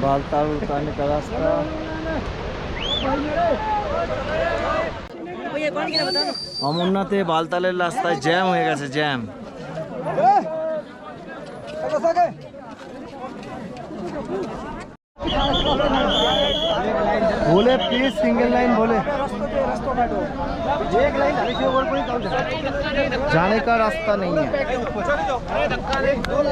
बालताल उतारने का रास्ता অমরনাথে বালতালের রাস্তায় জ্যাম হয়ে গেছে জ্যাম बोले प्लीज सिंगल लाइन बोले जाने का रास्ता नहीं है।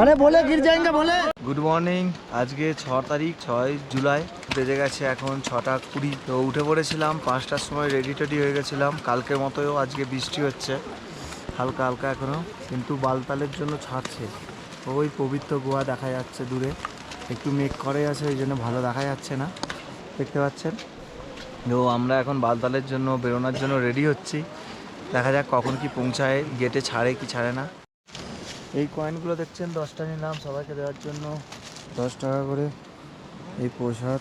अरे बोले गिर जाएंगे बोले। গুড মর্নিং আজকে ছ তারিখ ছয় জুলাই। বেজে গেছে এখন ছটা কুড়ি। তো উঠে পড়েছিলাম পাঁচটার সময় রেডি টেডি হয়ে গেছিলাম। কালকের মতোও আজকে বৃষ্টি হচ্ছে। হালকা হালকা এখনও কিন্তু বালতালের জন্য ছাড়ছে। ওই পবিত্র গোয়া দেখা যাচ্ছে দূরে। একটু মেঘ করে আছে ওই জন্য ভালো দেখা যাচ্ছে না। দেখতে পাচ্ছেন? তো আমরা এখন বালতালের জন্য, বেরোনোর জন্য রেডি হচ্ছি। দেখা যাক কখন কি পৌঁছায় গেটে ছাড়ে কি ছাড়ে না। এই কয়েনগুলো দেখছেন, দশটা নিলাম সবাইকে দেওয়ার জন্য। দশ টাকা করে এই প্রসাদ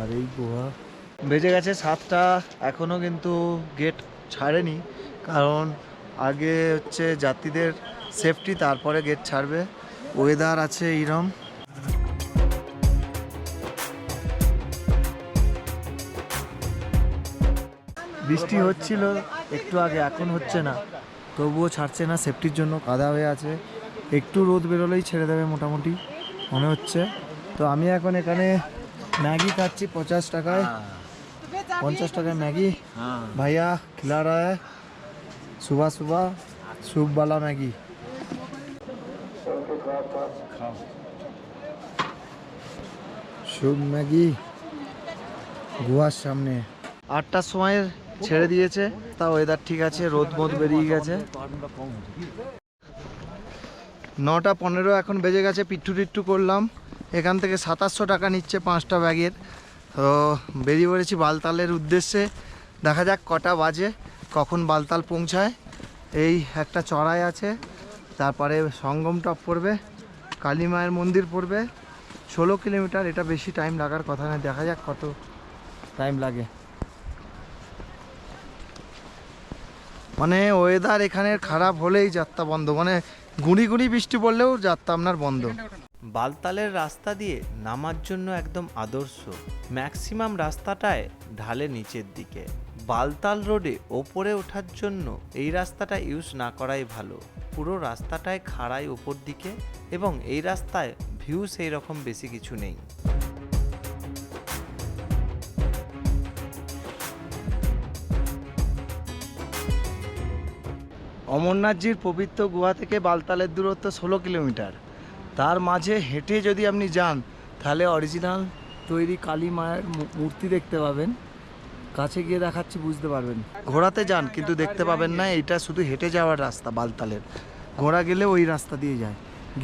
আর এই গোয়া বেজে গেছে সাতটা এখনও কিন্তু গেট ছাড়েনি, কারণ আগে হচ্ছে যাত্রীদের সেফটি তারপরে গেট ছাড়বে। ওয়েদার আছে এইরম বৃষ্টি হচ্ছিল, একটু আগে, এখন হচ্ছে না। তবুও ছাড়ছে না সেফটির জন্য, কাদা হয়ে আছে। একটু রোদ বেরোলেই ছেড়ে দেবে মোটামুটি, মনে হচ্ছে। তো আমি এখন এখানে ম্যাগি খাচ্ছি পঞ্চাশ টাকায়। পঞ্চাশ টাকায় ম্যাগি। ভাইয়া খিলা রা সুভা সুভা, সুপবালা ম্যাগি। সুপ ম্যাগি, গুহার সামনে। আটটার সময়ের ছেড়ে দিয়েছে, তা ওয়েদার ঠিক আছে, রোদ মোদ বেরিয়ে গেছে। নটা পনেরো এখন বেজে গেছে পিট্টু টিট্টু করলাম। এখান থেকে সাতাশশো টাকা নিচ্ছে পাঁচটা ব্যাগের। তো বেরিয়ে পড়েছি বালতালের উদ্দেশ্যে। দেখা যাক কটা বাজে, কখন বালতাল পৌঁছায়। এই একটা চড়াই আছে, তারপরে সঙ্গম টপ পড়বে, কালী মায়ের মন্দির পড়বে। ষোলো কিলোমিটার, এটা বেশি টাইম লাগার কথা না, দেখা যাক কত টাইম লাগে। মানে ওয়েদার এখানের খারাপ হলেই যাত্রা বন্ধ। মানে গুঁড়ি গুঁড়ি বৃষ্টি পড়লেও যাত্রা আপনার বন্ধ। বালতালের রাস্তা দিয়ে নামার জন্য একদম আদর্শ। ম্যাক্সিমাম রাস্তাটায় ঢালে নিচের দিকে। বালতাল রোডে ওপরে ওঠার জন্য এই রাস্তাটা ইউজ না করাই ভালো। পুরো রাস্তাটায় খাড়াই ওপর দিকে এবং এই রাস্তায় ভিউ সেই রকম বেশি কিছু নেই। অমরনাথজির পবিত্র গুহা থেকে বালতালের দূরত্ব ষোলো কিলোমিটার। তার মাঝে হেঁটে যদি আপনি যান তাহলে অরিজিনাল তৈরি কালী মায়ের মূর্তি দেখতে পাবেন। কাছে গিয়ে দেখাচ্ছি বুঝতে পারবেন। ঘোড়াতে যান কিন্তু দেখতে পাবেন না এটা শুধু হেঁটে যাওয়ার রাস্তা বালতালের। ঘোড়া গেলে ওই রাস্তা দিয়ে যায়।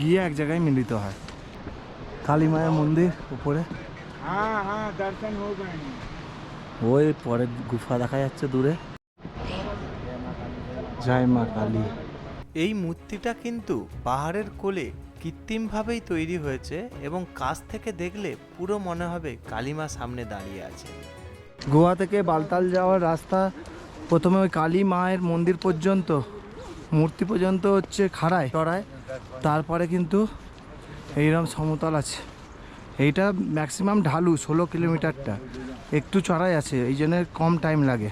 গিয়ে এক জায়গায় মিলিত হয়। কালী মায়ের মন্দির উপরে। ওই পরের গুফা দেখা যাচ্ছে দূরে। জয় মা কালী। এই মূর্তিটা কিন্তু পাহাড়ের কোলে কৃত্রিমভাবেই তৈরি হয়েছে এবং কাছ থেকে দেখলে পুরো মনে হবে কালিমা সামনে দাঁড়িয়ে আছে। গোয়া থেকে বালতাল যাওয়ার রাস্তা প্রথমে ওই কালী মায়ের মন্দির পর্যন্ত মূর্তি পর্যন্ত হচ্ছে খাড়ায় চড়ায়। তারপরে কিন্তু এইরকম সমতল আছে। এইটা ম্যাক্সিমাম ঢালু ষোলো কিলোমিটারটা। একটু চড়াই আছে এই জন্য কম টাইম লাগে।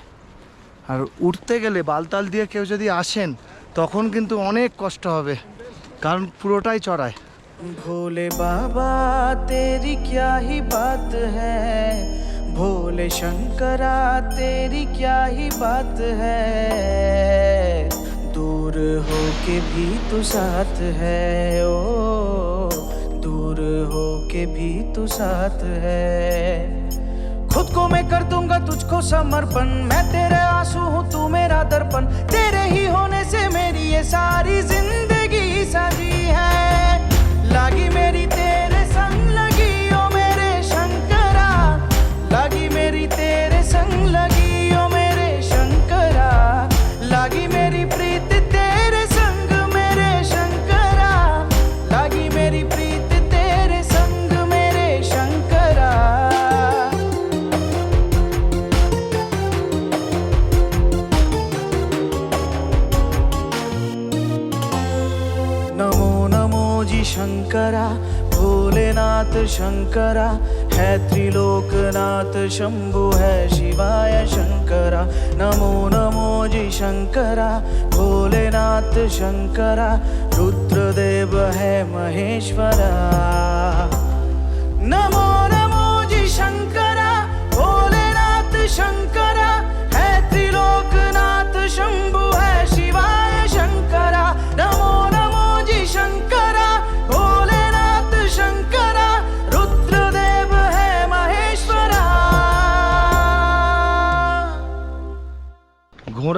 আর উঠতে গেলে বালতাল দিয়ে কেউ যদি আসেন, তখন কিন্তু অনেক কষ্ট হবে, কারণ পুরোটাই চড়ায়। ভোলে বাবা, তেরি ক্যাহি বাত হ্যাঁ? ভোলে শঙ্করা, তেরি ক্যাহি বাত হ্যাঁ? দূর হোকে ভি তু সাথ হ্যাঁ ও। দূর হোকে ভি তু সাথ হ্যাঁ। को मैं कर दूँगा तुझको समर्पण। मैं तेरे आँसू हूँ, तू मेरा दर्पण। तेरे ही होने से मेरी ये सारी ज़िंदगी सजी है। लागी मेरी तेरे शंकरा, भोलेनाथ शंकरा, है त्रिलोकनाथ शंभु, है शिवाय शंकरा, नमो नमो जी शंकरा, भोलेनाथ शंकरा, रुद्रदेव है महेश्वरा।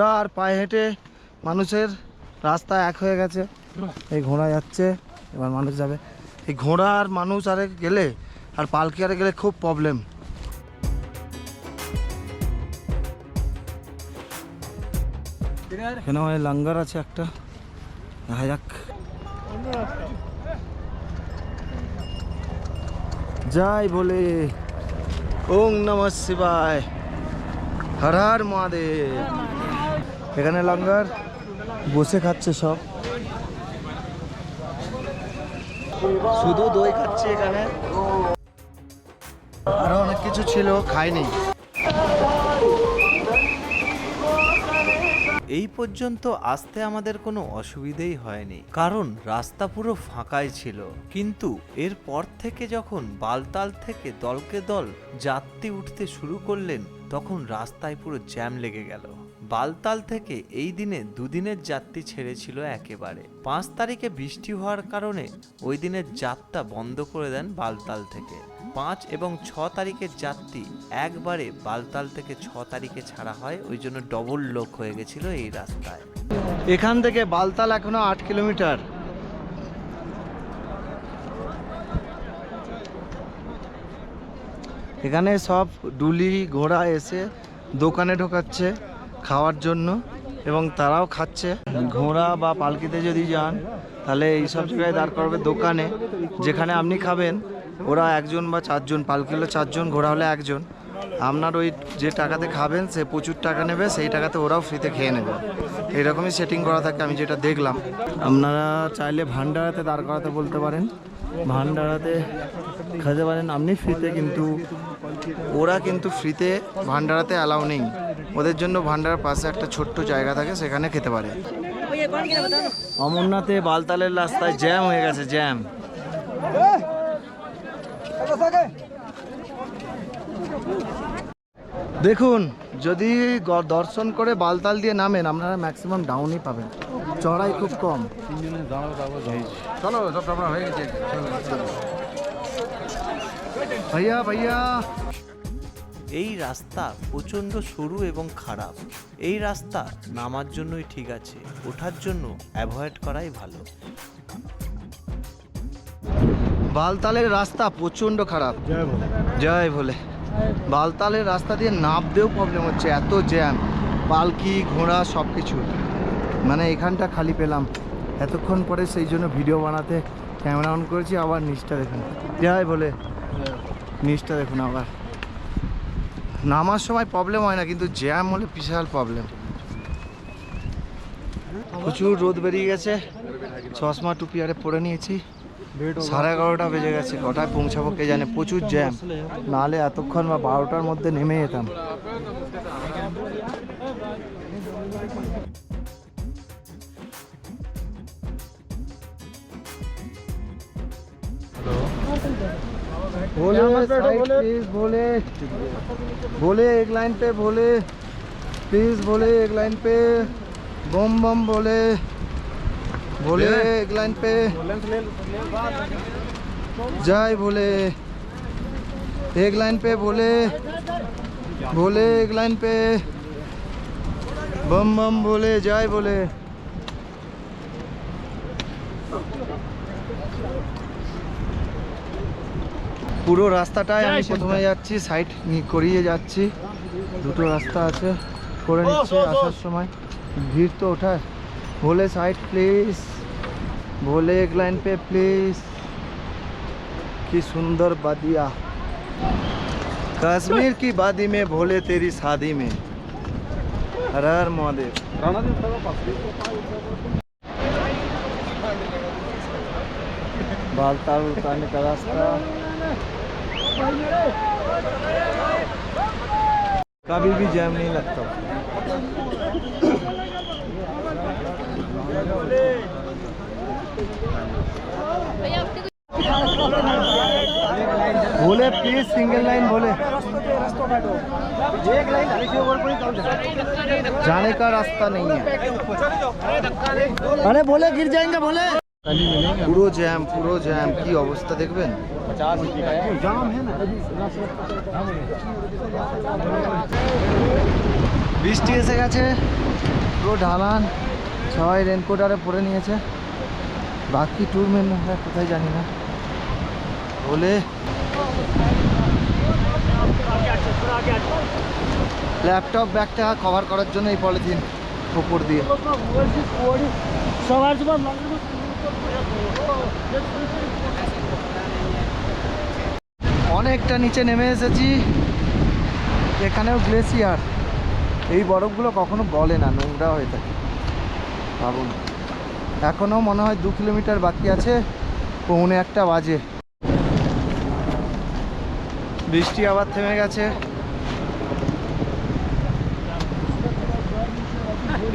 ঘোড়া আর পায়ে হেঁটে মানুষের রাস্তা এক হয়ে গেছে। এই ঘোড়া যাচ্ছে, এবার মানুষ যাবে। এই ঘোড়া আর মানুষ আরে গেলে, আর পালকি আরে গেলে খুব প্রবলেম এখানে হয় লাঙ্গার আছে একটা। দেখা যাক। যাই বলে, ওং নম শিবায়। হর হর মহাদেব। এখানে লঙ্গার বসে খাচ্ছে সব। শুধু দই খাচ্ছে এখানে। আরও অনেক কিছু ছিল, খাইনি। এই পর্যন্ত আসতে আমাদের কোনো অসুবিধেই হয়নি, কারণ রাস্তা পুরো ফাঁকাই ছিল। কিন্তু এরপর থেকে যখন বালতাল থেকে দলকে দল যাত্রী উঠতে শুরু করলেন, তখন রাস্তায় পুরো জ্যাম লেগে গেল। বালতাল থেকে এই দিনে দুদিনের যাত্রী ছেড়েছিল একেবারে। পাঁচ তারিখে বৃষ্টি হওয়ার কারণে ওই দিনের যাত্রা বন্ধ করে দেন বালতাল থেকে। পাঁচ এবং ছ তারিখের যাত্রী একবারে বালতাল থেকে ছ তারিখে ছাড়া হয়, ওই জন্য ডবল লোক হয়ে গেছিল এই রাস্তায়। এখান থেকে বালতাল এখনও আট কিলোমিটার। এখানে সব ডুলি ঘোড়া এসে দোকানে ঢোকাচ্ছে। খাওয়ার জন্য এবং তারাও খাচ্ছে। ঘোড়া বা পালকিতে যদি যান, তাহলে এই সব জায়গায় দাঁড় করবে দোকানে। যেখানে আপনি খাবেন, ওরা একজন বা চারজন, পালকি হলে চারজন, ঘোড়া হলে একজন। আপনার ওই যে টাকাতে খাবেন, সে প্রচুর টাকা নেবে, সেই টাকাতে ওরাও ফ্রিতে খেয়ে নেবে। এরকমই সেটিং করা থাকে, আমি যেটা দেখলাম। আপনারা চাইলে ভান্ডারাতে দাঁড় করাতে বলতে পারেন। ভান্ডারাতে খেতে পারেন আপনি ফ্রিতে, কিন্তু ওরা কিন্তু ফ্রিতে ভান্ডারাতে অ্যালাউ নেই। ওদের জন্য ভান্ডার পাশে একটা ছোট্ট জায়গা থাকে, সেখানে খেতে পারে। অমরনাথে বালতালের রাস্তায় জ্যাম হয়ে গেছে, জ্যাম। দেখুন যদি গ- দর্শন করে বালতাল দিয়ে নামেন আপনারা ম্যাক্সিমাম ডাউনই পাবেন। চড়াই খুব কম। চলো সব হয়ে গেছে। ভাইয়া ভাইয়া। এই রাস্তা প্রচণ্ড সরু এবং খারাপ। এই রাস্তা নামার জন্যই ঠিক আছে ওঠার জন্য অ্যাভয়েড করাই ভালো। বালতালের রাস্তা প্রচণ্ড খারাপ। জয় বলে বালতালের রাস্তা দিয়ে নামতেও প্রবলেম হচ্ছে, এত জ্যাম পালকি, ঘোড়া সব কিছু মানে এখানটা খালি পেলাম। এতক্ষণ পরে সেই জন্য ভিডিও বানাতে ক্যামেরা অন করেছি, আবার নিচটা দেখুন। জয় বলে নিচটা দেখুন আবার। নামার সময় প্রবলেম হয় না, কিন্তু জ্যাম হলে বিশাল প্রবলেম প্রচুর রোদ বেরিয়ে গেছে। চশমা টুপি আরে পরে নিয়েছি। সাড়ে এগারোটা বেজে গেছে কটায় পৌঁছাবো কে জানে প্রচুর জ্যাম নাহলে এতক্ষণ বা বারোটার মধ্যে নেমে যেতাম बोले साइड प्लीज बोले बोले एक लाइन पे बोले प्लीज बोले एक लाइन पे बम बम बोले बोले एक लाइन पे जय बोले एक लाइन पे बोले बोले एक लाइन पे बम बम बोले जय बोले পুরো রাস্তাটায় আমি প্রথমে যাচ্ছি সাইড করিয়ে যাচ্ছি দুটো রাস্তা আছে করে নিচ্ছে আসার সময় ভিড় তো ওঠায় बोले साइड प्लीज़ भोले एक लाइन पे प्लीज़ की सुंदर बादिया। कश्मीर की वादी में भोले तेरी शादी में। हर हर महादेव। बालताल उतारने का रास्ता। कभी भी जैम नहीं लगता। बोले प्लीज सिंगल लाइन बोले जाने का रास्ता नहीं है अरे बोले गिर जाएंगे बोले পুরো জ্যাম পুরো জ্যাম কি অবস্থা দেখবেন জাম বৃষ্টি এসে গেছে পুরো ঢালান সবাই রেনকোট আরে পরে নিয়েছে বাকি ট্যুর মেম্বাররা কোথায় জানি না। বলে। ল্যাপটপ ব্যাগটা কভার করার জন্য এই পলিথিন উপর দিয়ে। অনেকটা নিচে নেমে এসেছি। এখানেও গ্লেসিয়ার এই বরফগুলো কখনো গলে না, নোংরা হয়ে থাকে। ভাবুন। এখনও মনে হয় দু কিলোমিটার বাকি আছে, পৌনে একটা বাজে। বৃষ্টি আবার থেমে গেছে।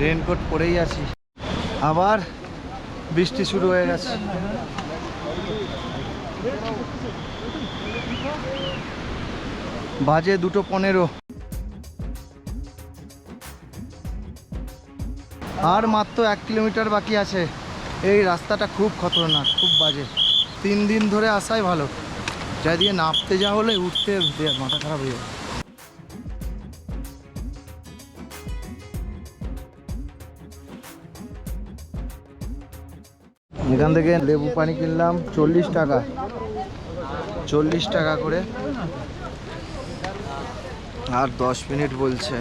রেনকোট পরেই আছি। আবার বৃষ্টি শুরু হয়ে গেছে। বাজে দুটো পনেরো। আর মাত্র এক কিলোমিটার বাকি আছে। এই রাস্তাটা খুব খতরনাক, খুব বাজে। তিন দিন ধরে আসাই ভালো। যা দিয়ে নামতে যা হলে উঠতে মাথা খারাপ হয়ে যাবে। এখান থেকে লেবু পানি কিনলাম চল্লিশ টাকা। চল্লিশ টাকা করে। আর দশ মিনিট বলছে।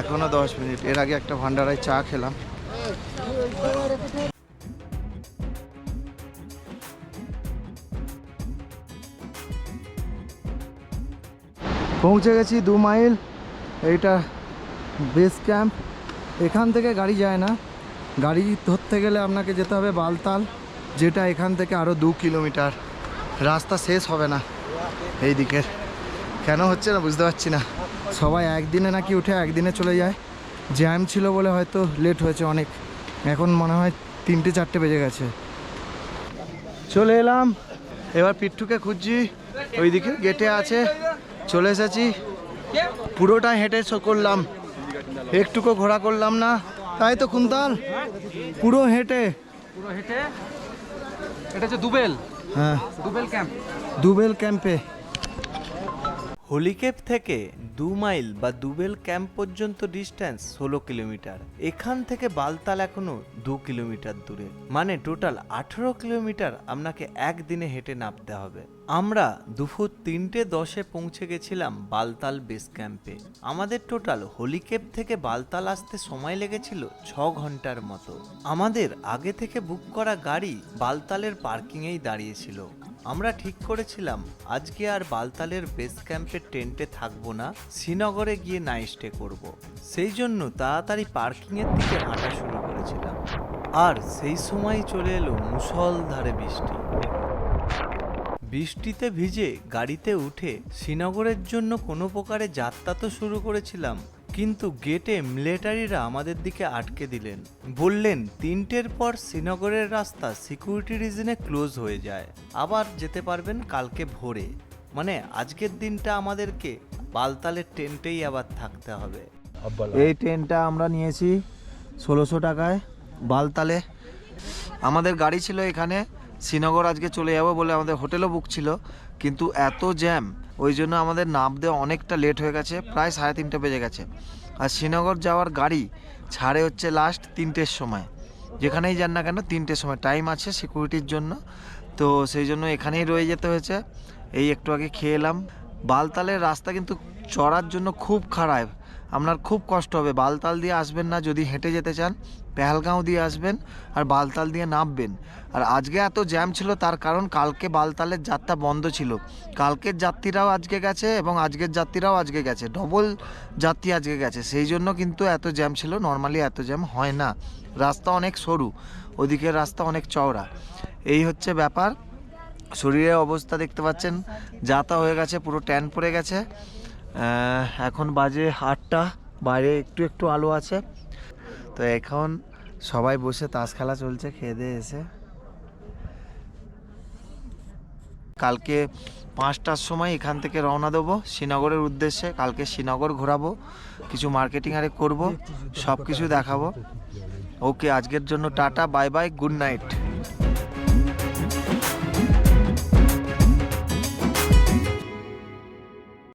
এখনও দশ মিনিট। এর আগে একটা ভান্ডারায় চা খেলাম। পৌঁছে গেছি দু মাইল। এইটা বেস ক্যাম্প এখান থেকে গাড়ি যায় না। গাড়ি ধরতে গেলে আপনাকে যেতে হবে বালতাল, যেটা এখান থেকে আরও দু কিলোমিটার। রাস্তা শেষ হবে না। এই দিকের কেন হচ্ছে না বুঝতে পারছি না। সবাই একদিনে নাকি উঠে একদিনে চলে যায়। জ্যাম ছিল বলে হয়তো লেট হয়েছে অনেক। এখন মনে হয় তিনটে চারটে বেজে গেছে। চলে এলাম। এবার পিট্টুকে খুঁজছি। ওইদিকে গেটে আছে। চলে এসেছি। পুরোটা হেঁটে শো করলাম। একটুকু ঘোরা করলাম না। তাই তো খুনতাল। পুরো হেঁটে। পুরো হেঁটে? এটা হচ্ছে দুবেল। হ্যাঁ। দুবেল ক্যাম্প দুবেল ক্যাম্পে হোলিকেপ থেকে দু মাইল বা দুবেল ক্যাম্প পর্যন্ত ডিস্ট্যান্স ষোলো কিলোমিটার। এখান থেকে বালতাল এখনও দু কিলোমিটার দূরে। মানে টোটাল আঠেরো কিলোমিটার আপনাকে একদিনে হেঁটে নামতে হবে। আমরা দুপুর তিনটে দশে পৌঁছে গেছিলাম বালতাল বেস ক্যাম্পে। আমাদের টোটাল হোলিকেপ থেকে বালতাল আসতে সময় লেগেছিল ছ ঘণ্টার মতো। আমাদের আগে থেকে বুক করা গাড়ি বালতালের পার্কিংয়েই দাঁড়িয়েছিল। আমরা ঠিক করেছিলাম, আজকে আর বালতালের বেস ক্যাম্পের টেন্টে থাকব না, শ্রীনগরে গিয়ে নাইট স্টে করব। সেই জন্য তাড়াতাড়ি পার্কিংয়ের দিকে হাঁটা শুরু করেছিলাম আর সেই সময় চলে এলো মুষলধারে বৃষ্টি বৃষ্টিতে ভিজে গাড়িতে উঠে শ্রীনগরের জন্য কোনো প্রকারে যাত্রা তো শুরু করেছিলাম কিন্তু গেটে মিলিটারিরা আমাদের দিকে আটকে দিলেন। বললেন তিনটের পর শ্রীনগরের রাস্তা সিকিউরিটি রিজনে ক্লোজ হয়ে যায়। আবার যেতে পারবেন কালকে ভোরে। মানে আজকের দিনটা আমাদেরকে বালতালের টেন্টেই আবার থাকতে হবে। এই ট্রেনটা আমরা নিয়েছি ষোলোশো টাকায় বালতালে। আমাদের গাড়ি ছিল এখানে শ্রীনগর আজকে চলে যাব বলে আমাদের হোটেলও বুক ছিল কিন্তু এত জ্যাম। ওই জন্য আমাদের নামতে অনেকটা লেট হয়ে গেছে, প্রায় সাড়ে তিনটে বেজে গেছে। আর শ্রীনগর যাওয়ার গাড়ি ছাড়ে হচ্ছে লাস্ট তিনটের সময়। যেখানেই যান না কেন তিনটের সময় টাইম আছে সিকিউরিটির জন্য। তো সেই জন্য এখানেই রয়ে যেতে হয়েছে। এই একটু আগে খেয়ে এলাম। বালতালের রাস্তা কিন্তু চড়ার জন্য খুব খারাপ। আপনার খুব কষ্ট হবে। বালতাল দিয়ে আসবেন না যদি হেঁটে যেতে চান, পেহালগাঁও দিয়ে আসবেন আর বালতাল দিয়ে নামবেন। আর আজকে এত জ্যাম ছিল তার কারণ কালকে বালতালের যাত্রা বন্ধ ছিল। কালকের যাত্রীরাও আজকে গেছে এবং আজকের যাত্রীরাও আজকে গেছে। ডবল যাত্রী আজকে গেছে। সেই জন্য কিন্তু এত জ্যাম ছিল। নর্মালি এত জ্যাম হয় না। রাস্তা অনেক সরু। ওদিকের রাস্তা অনেক চওড়া। এই হচ্ছে ব্যাপার। শরীরের অবস্থা দেখতে পাচ্ছেন। যাতা হয়ে গেছে, পুরো ট্যান পড়ে গেছে। এখন বাজে আটটা। বাইরে একটু একটু আলো আছে। তো এখন সবাই বসে তাস খেলা চলছে, খেয়ে দিয়ে এসে। কালকে পাঁচটার সময় এখান থেকে রওনা দেবো শ্রীনগরের উদ্দেশ্যে। কালকে শ্রীনগর ঘোরাবো, কিছু মার্কেটিং আরে করব সব কিছু দেখাবো। ওকে, আজকের জন্য tata, bye bye, good night.